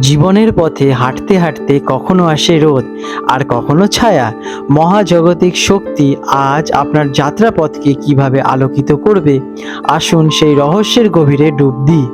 জীবনের পথে হাঁটতে হাঁটতে কখনো আসে রোদ আর কখনো ছায়া। মহাজাগতিক শক্তি আজ আপনার যাত্রাপথকে কীভাবে আলোকিত করবে? আসুন সেই রহস্যের গভীরে ডুব দিই।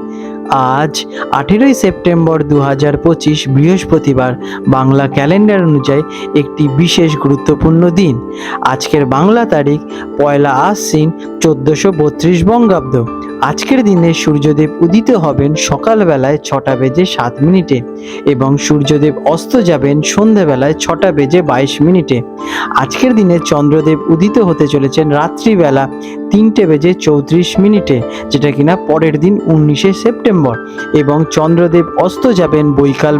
আজ আঠেরোই সেপ্টেম্বর দু হাজার পঁচিশ বৃহস্পতিবার বাংলা ক্যালেন্ডার অনুযায়ী একটি বিশেষ গুরুত্বপূর্ণ দিন। আজকের বাংলা তারিখ পয়লা আশ্বিন চোদ্দোশো বত্রিশ বঙ্গাব্দ। আজকের দিনে সূর্যদেব উদিত হবেন সকালবেলায় ছটা বেজে সাত মিনিটে এবং সূর্যদেব অস্ত যাবেন সন্ধেবেলায় ছটা বেজে বাইশ মিনিটে। আজকের দিনে চন্দ্রদেব উদিত হতে চলেছেন রাত্রিবেলা তিনটে বেজে চৌত্রিশ মিনিটে, যেটা কিনা পরের দিন উনিশে সেপ্টেম্বর এবং চন্দ্রদেব অস্ত যাবেন বৈকাল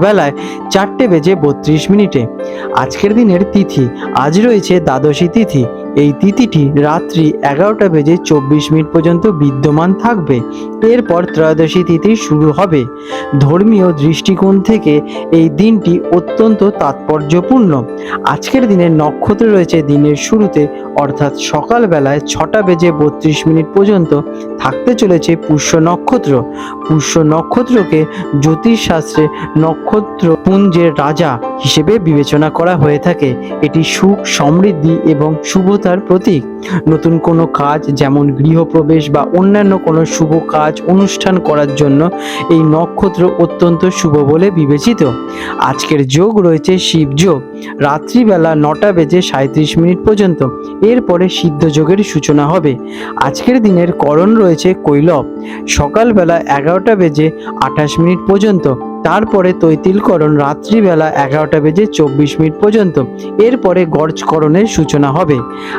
চারটে বেজে বত্রিশ মিনিটে। আজকের দিনের তিথি, আজ রয়েছে দ্বাদশী তিথি। এই তিথিটি রাত্রি এগারোটা বেজে চব্বিশ মিনিট পর্যন্ত বিদ্যমান থাকবে। এরপর ত্রয়োদশী তিথি শুরু হবে। ধর্মীয় দৃষ্টিকোণ থেকে এই দিনটি অত্যন্ত তাৎপর্যপূর্ণ। আজকের দিনের নক্ষত্র রয়েছে দিনের শুরুতে অর্থাৎ সকালবেলায় ছটা বেজে বত্রিশ মিনিট পর্যন্ত থাকতে চলেছে পুষ্য নক্ষত্র। পুষ্য নক্ষত্রকে জ্যোতিষশাস্ত্রে নক্ষত্র পুঞ্জের রাজা হিসেবে বিবেচনা করা হয়ে থাকে। এটি সুখ, সমৃদ্ধি এবং শুভতার প্রতীক। নতুন কোনো কাজ যেমন গৃহপ্রবেশ বা অন্যান্য কোনো শুভ কাজ অনুষ্ঠান করার জন্য এই নক্ষত্র অত্যন্ত শুভ বলে বিবেচিত। আজকের যোগ রয়েছে শিব যোগ। রাত্রিবেলা নটা বেজে সাঁত্রিশ মিনিট পর্যন্ত। এরপরে সিদ্ধ যোগের সূচনা হবে। আজকের দিনের করণ রয়েছে কৈলব। সকালবেলা এগারোটা বেজে আঠাশ মিনিট পর্যন্ত। তারপরে তৈতিলকরণ রাত্রিবেলা এগারোটা বেজে চব্বিশ মিনিট পর্যন্ত। এরপরে গর্জকরণের সূচনা হবে।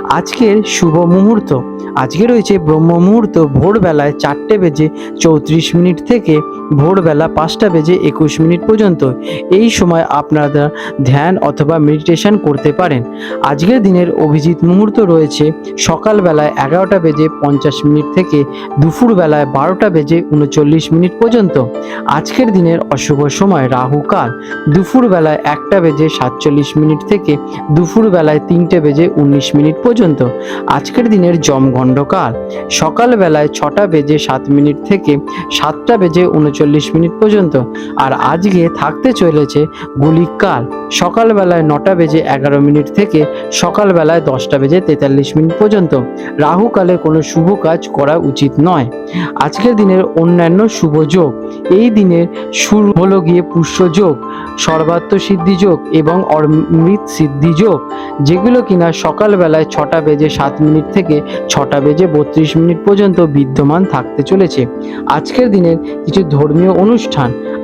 আজকের শুভ মুহূর্ত। আজকে রয়েছে ব্রহ্ম মুহূর্ত ভোরবেলায় চারটে বেজে চৌত্রিশ মিনিট থেকে ভোরবেলা পাঁচটা বেজে একুশ মিনিট পর্যন্ত। এই সময় আপনারা ধ্যান অথবা মেডিটেশন করতে পারেন। আজকের দিনের অভিজিৎ মুহূর্ত রয়েছে সকালবেলায় এগারোটা বেজে পঞ্চাশ মিনিট থেকে দুপুরবেলায় বারোটা বেজে উনচল্লিশ মিনিট পর্যন্ত। আজকের দিনের অশুভ সময় রাহুকাল। দুপুরবেলায় একটা বেজে সাতচল্লিশ মিনিট থেকে দুপুরবেলায় তিনটে বেজে উনিশ মিনিট পর্যন্ত। আজকের দিনের জমঘণ্ডকাল সকালবেলায় ছটা বেজে সাত মিনিট থেকে সাতটা বেজে উনচল্লিশ মিনিট পর্যন্ত। আর আজকে থাকতে চলেছে গুলিকাল। সকালবেলায় নটা বেজে এগারো মিনিট থেকে সকালবেলায় দশটা বেজে তেতাল্লিশ মিনিট পর্যন্ত। রাহুকালে কোনো শুভ কাজ করা উচিত নয়। আজকের দিনের অন্যান্য শুভ যোগ, এই দিনের শুরু হলো গিয়ে পুষ্য যোগ, সর্বাত্ম সিদ্ধি যোগ এবং অমৃত সিদ্ধি যোগ, যেগুলো কিনা সকালবেলায় ছটা বেজে সাত মিনিট থেকে ছটা বেজে বত্রিশ মিনিট পর্যন্ত বিদ্যমান থাকতে চলেছে। আজকের দিনের কিছু ধর্মীয় অনুষ্ঠান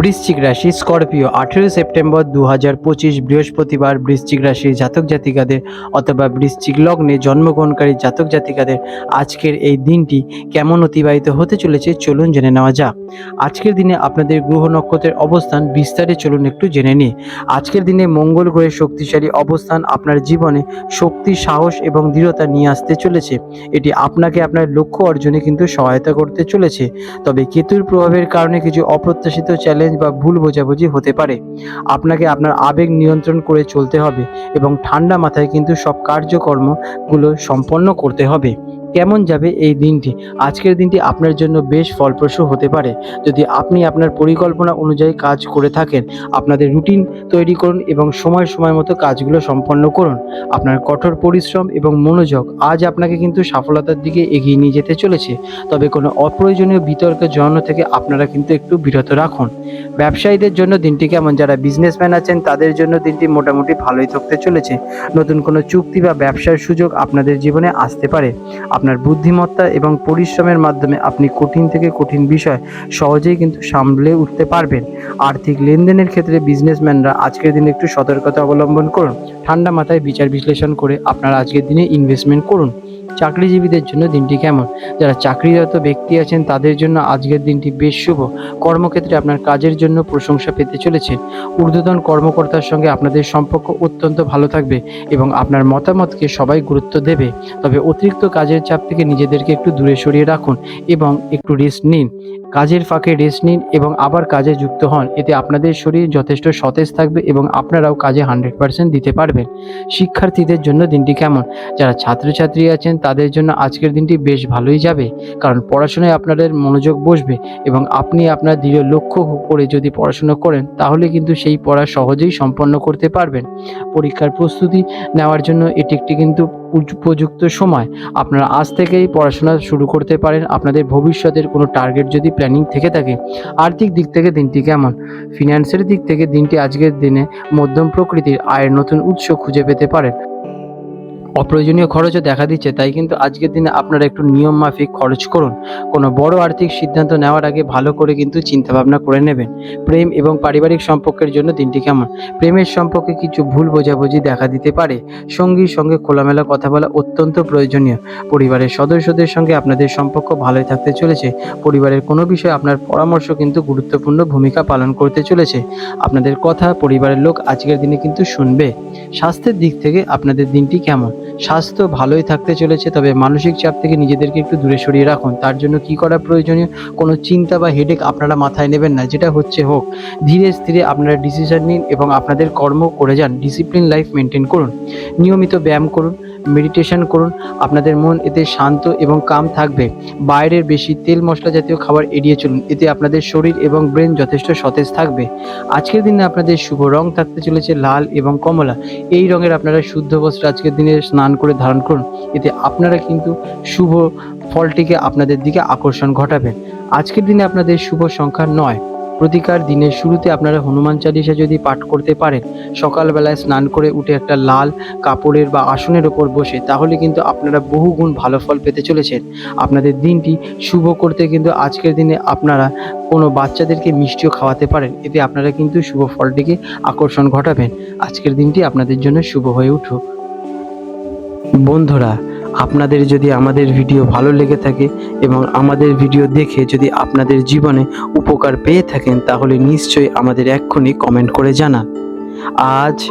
বৃশ্চিক রাশি স্করপিও আঠেরোই সেপ্টেম্বর দু হাজার পঁচিশ বৃহস্পতিবার বৃশ্চিক রাশির জাতক জাতিকাদের অথবা বৃশ্চিক লগ্নে জন্মগ্রহণকারী জাতক জাতিকাদের আজকের এই দিনটি কেমন অতিবাহিত হতে চলেছে চলুন জেনে নেওয়া যাক। আজকের দিনে আপনাদের গ্রহ নক্ষত্রের অবস্থান বিস্তারে চলুন একটু জেনে নিই। আজকের দিনে মঙ্গল গ্রহের শক্তিশালী অবস্থান আপনার জীবনে শক্তি, সাহস এবং দৃঢ়তা নিয়ে আসতে চলেছে। এটি আপনাকে আপনার লক্ষ্য অর্জনে কিন্তু সহায়তা করতে চলেছে। তবে কেতুর প্রভাবের কারণে কিছু অপ্রত্যাশিত চ্যালেঞ্জ বা ভুল বোঝাবুঝি হতে পারে। আপনাকে আপনার আবেগ নিয়ন্ত্রণ করে চলতে হবে এবং ঠান্ডা মাথায় কিন্তু সব কার্যকর্মগুলো সম্পন্ন করতে হবে। কেমন যাবে এই দিনটি? আজকের দিনটি আপনার জন্য বেশ ফলপ্রসূ হতে পারে। যদি আপনি আপনার পরিকল্পনা অনুযায়ী কাজ করে থাকেন, আপনাদের রুটিন তৈরি করুন এবং সময় সময় মতো কাজগুলো সম্পন্ন করুন। আপনার কঠোর পরিশ্রম এবং মনোযোগ আজ আপনাকে কিন্তু সফলতার দিকে এগিয়ে নিয়ে যেতে চলেছে। তবে কোনো অপ্রয়োজনীয় বিতর্কে জড়ানো থেকে আপনারা কিন্তু একটু বিরত রাখুন। ব্যবসায়ীদের জন্য দিনটি কেমন? যারা বিজনেসম্যান আছেন, তাদের জন্য দিনটি মোটামুটি ভালোই থাকতে চলেছে। নতুন কোনো চুক্তি বা ব্যবসার সুযোগ আপনাদের জীবনে আসতে পারে। আপনার বুদ্ধিমত্তা এবং পরিশ্রমের মাধ্যমে আপনি কঠিন থেকে কঠিন বিষয় সহজেই কিন্তু সামলে উঠতে পারবেন। আর্থিক লেনদেনের ক্ষেত্রে বিজনেসম্যানরা আজকের দিনে একটু সতর্কতা অবলম্বন করুন। ঠান্ডা মাথায় বিচার বিশ্লেষণ করে আপনার আজকের দিনে ইনভেস্টমেন্ট করুন। চাকরিজীবীদের জন্য দিনটি কেমন? যারা চাকরিরত ব্যক্তি আছেন, তাদের জন্য আজকের দিনটি বেশ শুভ। কর্মক্ষেত্রে আপনার কাজের জন্য প্রশংসা পেতে চলেছে। ঊর্ধ্বতন কর্মকর্তার সঙ্গে আপনাদের সম্পর্ক অত্যন্ত ভালো থাকবে এবং আপনার মতামতকে সবাই গুরুত্ব দেবে। তবে অতিরিক্ত কাজের চাপ থেকে নিজেদেরকে একটু দূরে সরিয়ে রাখুন এবং একটু রেস্ট নিন। কাজের ফাঁকে রেস্ট নিন এবং আবার কাজে যুক্ত হন। এতে আপনাদের শরীর যথেষ্ট সতেজ থাকবে এবং আপনারাও কাজে হান্ড্রেড পার্সেন্ট দিতে পারবেন। শিক্ষার্থীদের জন্য দিনটি কেমন? যারা ছাত্রছাত্রী আছেন, তাদের জন্য আজকের দিনটি বেশ ভালোই যাবে। কারণ পড়াশোনায় আপনাদের মনোযোগ বসবে এবং আপনি আপনার দৃঢ় লক্ষ্য করে যদি পড়াশোনা করেন, তাহলে কিন্তু সেই পড়া সহজেই সম্পন্ন করতে পারবেন। পরীক্ষার প্রস্তুতি নেওয়ার জন্য এটি একটি কিন্তু উপযুক্ত সময়। আপনারা আজ থেকেই পড়াশোনা শুরু করতে পারেন। আপনাদের ভবিষ্যতের কোনো টার্গেট যদি প্ল্যানিং থেকে থাকে। আর্থিক দিক থেকে দিনটি কেমন? ফিনান্সের দিক থেকে দিনটি আজকের দিনে মধ্যম প্রকৃতির আয়ের নতুন উৎস খুঁজে পেতে পারেন। অপ্রয়োজনীয় খরচও দেখা দিচ্ছে, তাই কিন্তু আজকের দিনে আপনারা একটু নিয়ম মাফিক খরচ করুন। কোনো বড় আর্থিক সিদ্ধান্ত নেওয়ার আগে ভালো করে কিন্তু চিন্তাভাবনা করে নেবেন। প্রেম এবং পারিবারিক সম্পর্কের জন্য দিনটি কেমন? প্রেমের সম্পর্কে কিছু ভুল বোঝাবুঝি দেখা দিতে পারে। সঙ্গীর সঙ্গে খোলামেলা কথা বলা অত্যন্ত প্রয়োজনীয়। পরিবারের সদস্যদের সঙ্গে আপনাদের সম্পর্ক ভালোই থাকতে চলেছে। পরিবারের কোনো বিষয়ে আপনার পরামর্শ কিন্তু গুরুত্বপূর্ণ ভূমিকা পালন করতে চলেছে। আপনাদের কথা পরিবারের লোক আজকের দিনে কিন্তু শুনবে। স্বাস্থ্যের দিক থেকে আপনাদের দিনটি কেমন? স্বাস্থ্য ভালোই থাকতে চলেছে, তবে মানসিক চাপ থেকে নিজেদেরকে একটু দূরে সরিয়ে রাখুন। তার জন্য কি করা প্রয়োজনীয়? কোনো চিন্তা বা হেডেক আপনারা মাথায় নেবেন না, যেটা হচ্ছে হোক। ধীরে স্থিরে আপনারা ডিসিশন নিন এবং আপনাদের কর্ম করে যান। ডিসিপ্লিন লাইফ মেনটেন করুন। নিয়মিত ব্যায়াম করুন। মেডিটেশন করুন। আপনাদের মন এতে শান্ত এবং কাম থাকবে। বাইরের বেশি তেল মশলা জাতীয় খাবার এড়িয়ে চলুন। এতে আপনাদের শরীর এবং ব্রেন যথেষ্ট সতেজ থাকবে। আজকের দিনে আপনাদের শুভ রং থাকতে চলেছে লাল এবং কমলা। এই রঙের আপনারা শুদ্ধ বস্ত্র আজকের দিনে স্নান করে ধারণ করুন। এতে আপনারা কিন্তু শুভ ফলটিকে আপনাদের দিকে আকর্ষণ ঘটাবেন আজকের দিনে আপনাদের শুভ সংখ্যা নয়। প্রতিকার দিনের শুরুতে আপনারা হনুমান চালিসা যদি পাঠ করতে পারেন, সকালবেলায় স্নান করে উঠে একটা লাল কাপড়ের বা আসনের ওপর বসে, তাহলে কিন্তু আপনারা বহু গুণ ভালো ফল পেতে চলেছেন। আপনাদের দিনটি শুভ করতে কিন্তু আজকের দিনে আপনারা কোনো বাচ্চাদেরকে মিষ্টিও খাওয়াতে পারেন, এতে আপনারা কিন্তু শুভ ফলটিকে আকর্ষণ ঘটাবেন। আজকের দিনটি আপনাদের জন্য শুভ হয়ে উঠুক। বন্ধুরা আপনাদের যদি আমাদের ভিডিও ভালো লেগে থাকে এবং আমাদের ভিডিও দেখে যদি আপনাদের জীবনে উপকার পেয়ে থাকেন, তাহলে নিশ্চয়ই আমাদের এক্ষুনি কমেন্ট করে জানান। আজ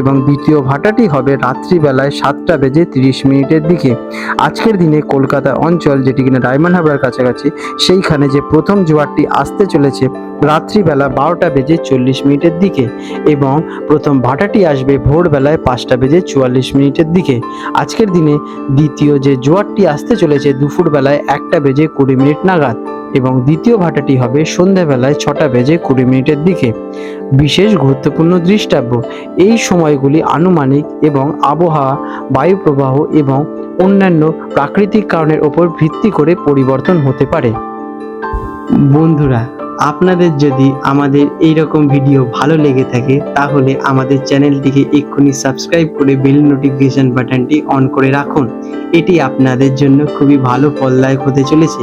এবং দ্বিতীয় ভাটাটি হবে রাত্রিবেলায় সাতটা বেজে তিরিশ মিনিটের দিকে। আজকের দিনে কলকাতা অঞ্চল, যেটি কিনা ডায়মন্ড হারবার কাছাকাছি, সেইখানে যে প্রথম জোয়ারটি আসতে চলেছে, রাত্রিবেলা বারোটা বেজে চল্লিশ মিনিটের দিকে এবং প্রথম ভাটাটি আসবে ভোরবেলায় পাঁচটা বেজে চুয়াল্লিশ মিনিটের দিকে। আজকের দিনে দ্বিতীয় যে জোয়ারটি আসতে চলেছে দুপুরবেলায় একটা বেজে কুড়ি মিনিট নাগাদ। এবং দ্বিতীয় ভাটাটি হবে সন্ধ্যাবেলায় ছটা বেজে কুড়ি মিনিটের দিকে। বিশেষ গুরুত্বপূর্ণ দৃষ্টাব্য, এই সময়গুলি আনুমানিক এবং আবহাওয়া বায়ু প্রবাহ এবং অন্যান্য প্রাকৃতিক কারণের ওপর ভিত্তি করে পরিবর্তন হতে পারে। বন্ধুরা, আপনাদের যদি আমাদের এই রকম ভিডিও ভালো লেগে থাকে, তাহলে আমাদের চ্যানেলটিকে এক্ষুনি সাবস্ক্রাইব করে বেল নোটিফিকেশন বাটনটি অন করে রাখুন। এটি আপনাদের জন্য খুবই ভালো ফলদায়ক হতে চলেছে।